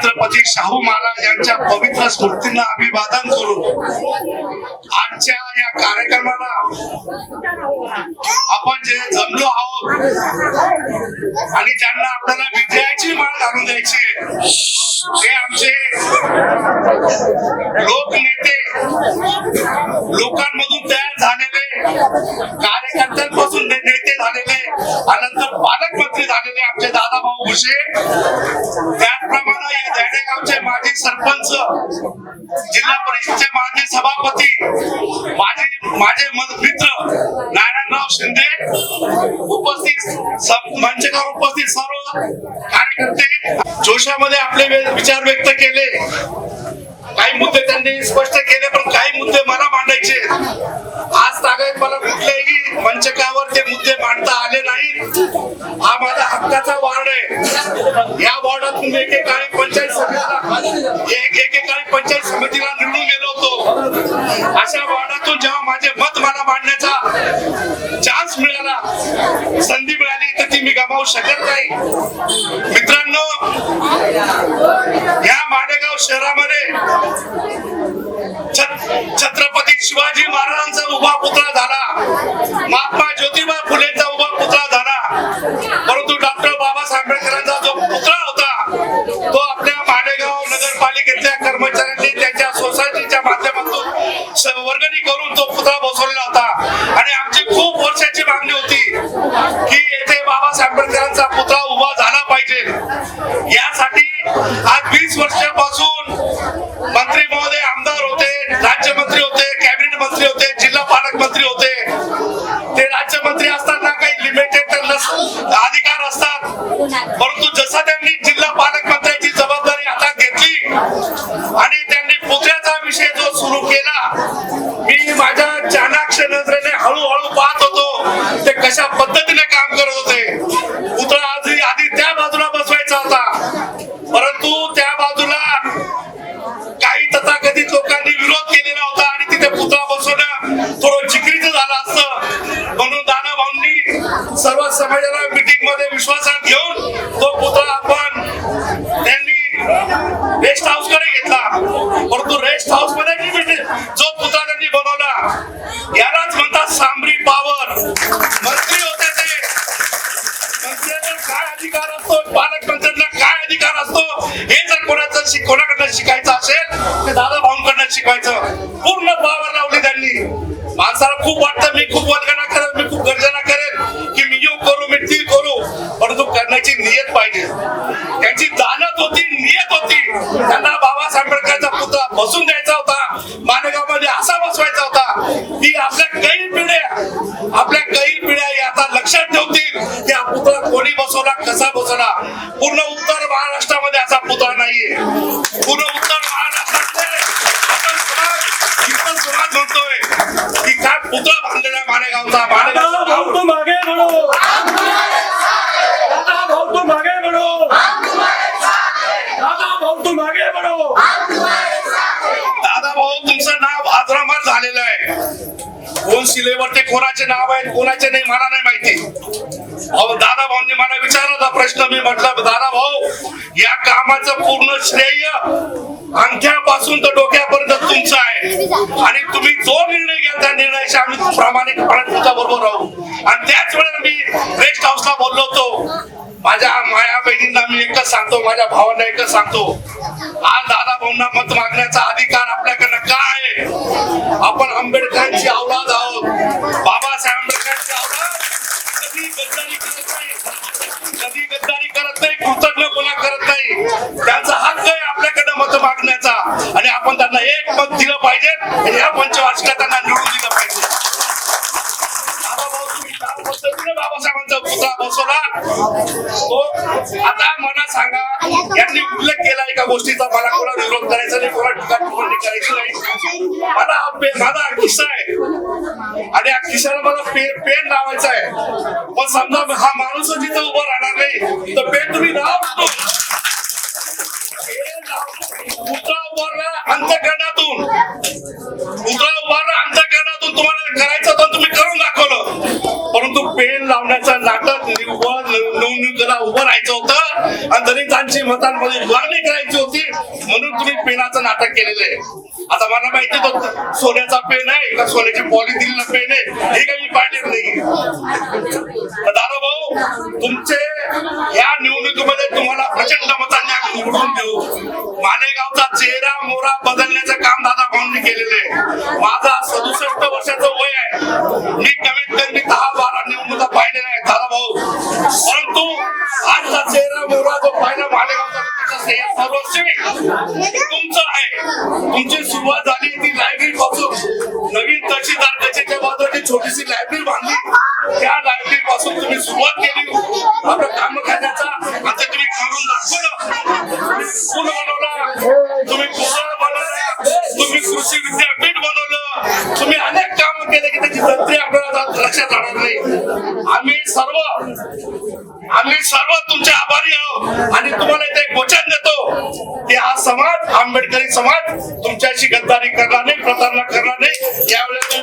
छत्रपती शाहू महाराज यांच्या पवित्र स्मृतींना अभिवादन करू आजच्या या कार्यक्रमाला आपण जे जमलो आहोत आणि ज्यांना आपल्याला विजयाची माळ घालून द्यायची आहे ते आमचे लोकनेते लोकांमधून तयार झालेले कार्यकर्त्यांपासून आणि पालकमंत्री झालेले आमचे दादाभाऊ भुसे. त्याचप्रमाणे या देडेगावचे माजी सरपंच जिल्हा परिषदचे माजी सभापती माझे माझे मित्र नारायणराव शिंदे उपस्थित स- मंचकावर उपस्थित सर्व कार्यकर्ते जोशामध्ये आपले विचार व्यक्त केले. काही मुद्दे त्यांनी स्पष्ट केले पण काही मुद्दे मला आज मला कुठल्याही मंचकावर ते मुद्दे मांडता आले नाहीत हा माझा हक्काचा वार्ड आहे. या वॉर्डातून एकेकाळी पंचायत समितीला एक एकेकाळी पंचायत समितीला निवडून गेलो होतो. अशा वॉर्डातून जेव्हा माझे मत मला मांडण्याचा चान्स मिळाला संधी मिळाली तर ती मी गमावू शकत नाही. मित्रांनो या माडेगाव शहरामध्ये छत्रपती शिवाजी महाराजांचा उभा पुतळा झाला. महात्मा ज्योतिबा फुलेंचा उभा पुतळा झाला. परंतु डॉक्टर बाबासाहेब आंबेडकरांचा जो पुतळा होता तो आपल्या मालेगाव नगरपालिकेतल्या कर्मचाऱ्यांनी त्यांच्या सोसायटीच्या माध्यमातून वर्गणी करून तो पुतळा बसवलेला होता. आणि आमची खूप वर्षाची मागणी होती की येथे बाबासाहेब आंबेडकरांचा पुतळा उभा झाला पाहिजे. यासाठी आज वीस वर्षापासून विश्वासात घेऊन तो पुतळा आपण त्यांनी रेस्ट हाऊसकडे घेतला. परंतु रेस्ट हाऊसमध्ये म्हणजे जो पुतळा त्यांनी बनवला यालाच म्हणतात सांबरी पावर मंत्री होते ते. मंत्र्यांना काय अधिकार असतो? पालकमंत्र्यांना काय अधिकार असतो? हे जर कोणाचं शिक- कोणाकडनं शिकायचं असेल ते दादा भाऊंकडनं शिकवायचं पूर्ण पावर लावली त्यांनी. माणसाला खूप वाटतं मी खूप वल्गना करत मी खूप गर्जना करण्याची नियत पाहिजे. त्यांची दानत होती नियत होती. त्यांना बाबासाहेब आंबेडकरचा पुतळा बसून द्यायचा होता. मालेगावमध्ये असा बसवायचा होता की आपल्या काही पिढ्या आपल्या काही पिढ्या आता लक्षात ठेवतील की हा पुतळा कोणी बसवला कसा बसवला. पूर्ण उत्तर महाराष्ट्रामध्ये असा पुतळा नाहीये पूर्ण उत्तर महाराष्ट्रातले आपण समाज इतर समाज म्हणतोय की काय पुतळा बांधलेला आहे मालेगावचा दादा मालेगाव भाऊ तुम आगे बढ़ो दादा भाऊ तुम आगे बढ़ो दादा भाऊ तुम आगे बढ़ो दादा भाऊ तुमचं नाव आजरामर झालेलं आहे. कोण शिलेवरती कोणाचे नाव आहे कोणाचे नाही मला नाही माहिती. अहो दादा भाऊंनी मला विचारला होता प्रश्न मी म्हटलं दादा भाऊ या कामाचं पूर्ण श्रेय अंगठ्यापासून तर डोक्यापर्यंत तुमचं आहे. आणि तुम्ही जो निर्णय घ्या त्या निर्णयाशी आम्ही प्रामाणिकपणे तुमच्या बरोबर राहू. आणि त्याच वेळेला मी रेस्ट हाऊसला बोललो होतो. माझ्या माया बहिणींना मी एकच सांगतो माझ्या भावांना एकच सांगतो. आज दादा भाऊंना मत मागण्याचा अधिकार आपल्या आपण आंबेडकरांची औलाद आहोत. बाबासाहेब आंबेडकरांची औलाद. कधी गद्दारी करत नाही. कधी गद्दारी करत नाही कृतज्ञ कोणा करत नाही. त्यांचा हक्क आहे आपल्याकडे मत मागण्याचा. आणि आपण त्यांना एक मत दिलं पाहिजे आणि या पंचवार्षिकात त्यांना निवडून दिलं पाहिजे. बाबासाहेबांचं बसवला? तो आता मला सांगा यांनी उल्लेख केला एका गोष्टीचा मला कोणा विरोध करायचा नाही कोणा टीका टिप्पणी करायची नाही. मला माझा किस्सा आहे. आणि या किस्साला मला पेन पेन लावायचा आहे. पण समजा हा माणूस जिथं उभं राहणार नाही तर पेन तुम्ही लावा कुत्रा उभारला अंतकरणातून. पुतळा उभारला अंतकरणातून तुम्हाला करायचं होतं तुम्ही करून दाखवलं. परंतु पेन लावण्याचा आणि दलितांची मतांमध्ये विभागणी करायची होती म्हणून तुम्ही पेनाचं नाटक केलेलं आहे. आता मला माहिती तो सोन्याचा पेन आहे का सोन्याची पॉलिथिनला पेन आहे? हे काही मी पाहिलेच नाही दादा भाऊ तुमचे या निवडणुकीमध्ये तुम्हाला प्रचंड मतांनी आम्ही निवडून देऊ. मानेगावचा चेहरा मोरा बदलण्याचं काम दादा भाऊंनी केलेलं आहे. माझा सदुसष्ट वर्षाचं वय आहे. छोटीशी लायब्ररी बांधली. त्या लायब्ररी पासून तुम्ही सुरुवात केली. आपलं काम करण्याचा आता तुम्ही काढून दाखवलं. तुम्ही स्कूल बनवला. तुम्ही पुस्तक बनवला. तुम्ही कृषी विद्यापीठ बनवलं. तुम्ही अनेक काम केले की त्याची तंत्री आपल्याला लक्षात राहणार नाही. आम्ही सर्व आम्ही सर्व तुमचे आभारी आहोत. आणि तुम्हाला इथे एक वचन देतो की हा समाज आंबेडकरी समाज तुमच्याशी गद्दारी करणार नाही प्रतारणा करणार नाही. यावेळेस